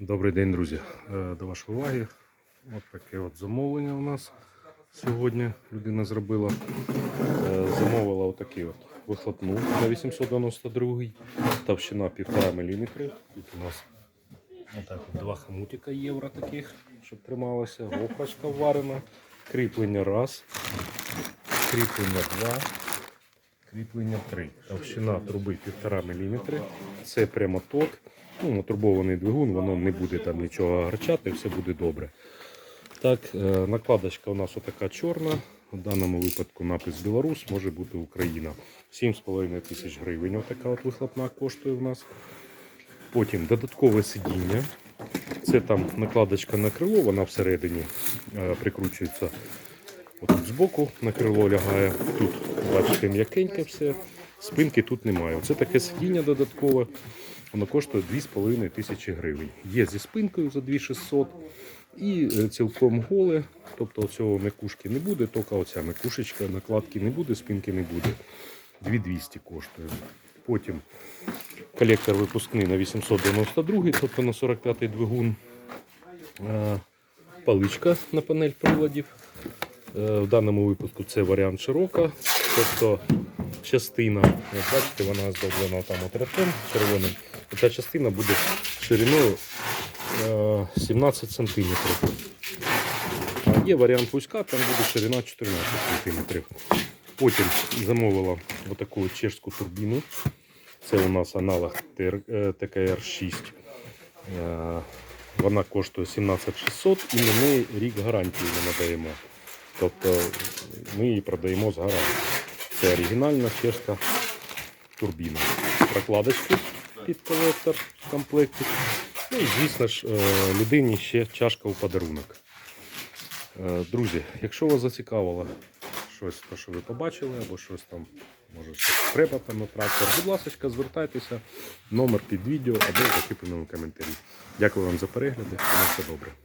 Добрий день, друзі. Е, До вашої уваги. От таке от замовлення у нас сьогодні людина зробила. Е, Замовила отакий от вихлопну на 892 товщина 1,5 мм. Тут у нас отак от два хомутика євро таких, щоб трималося. Гофрочка варена. Кріплення раз. Кріплення два. Кріплення 3. Товщина труби 1,5 мм. Це прямоток. Ну, натурбований двигун, воно не буде там нічого гарчати, все буде добре. Так, е, накладочка у нас отака чорна. В даному випадку напис Білорус, може бути Україна. 7,5 тисяч гривень. Отака от вихлопна коштує в нас. Потім додаткове сидіння. Це там накладочка на крило, вона всередині е, прикручується. Отут збоку на крило лягає. Тут, бачите, м'якеньке все. Спинки тут немає. Це таке сидіння додаткове. Воно коштує 2,5 тисячі гривень. Є зі спинкою за 2600 і е, цілком голе. Тобто цього мекушки не буде, тільки оця мекушечка, накладки не буде, спинки не буде. 2200 коштує. Потім колектор випускний на 892, тобто на 45-й двигун. Е, Паличка на панель приладів. Е, В даному випадку це варіант широка, тобто частина, як бачите, вона зроблена там от рядком червоним. І Ця частина буде шириною е, 17 см. А є варіант вузька, там буде ширина 14 см. Потім замовила отаку чешську турбіну. Це у нас аналог е, ТКР-6. Е, Вона коштує 17600 і неї рік гарантії ми надаємо. Тобто ми її продаємо з гарантією. Це оригінальна чешська турбіна. Прокладочки під колектор в комплекті. Ну і звісно ж, е, людині ще чашка у подарунок. Е, Друзі, якщо вас зацікавило щось, то, що ви побачили, або щось там, може, треба там на трактор, будь ласка, звертайтеся, номер під відео або в коментарі. Дякую вам за перегляди. На все добре.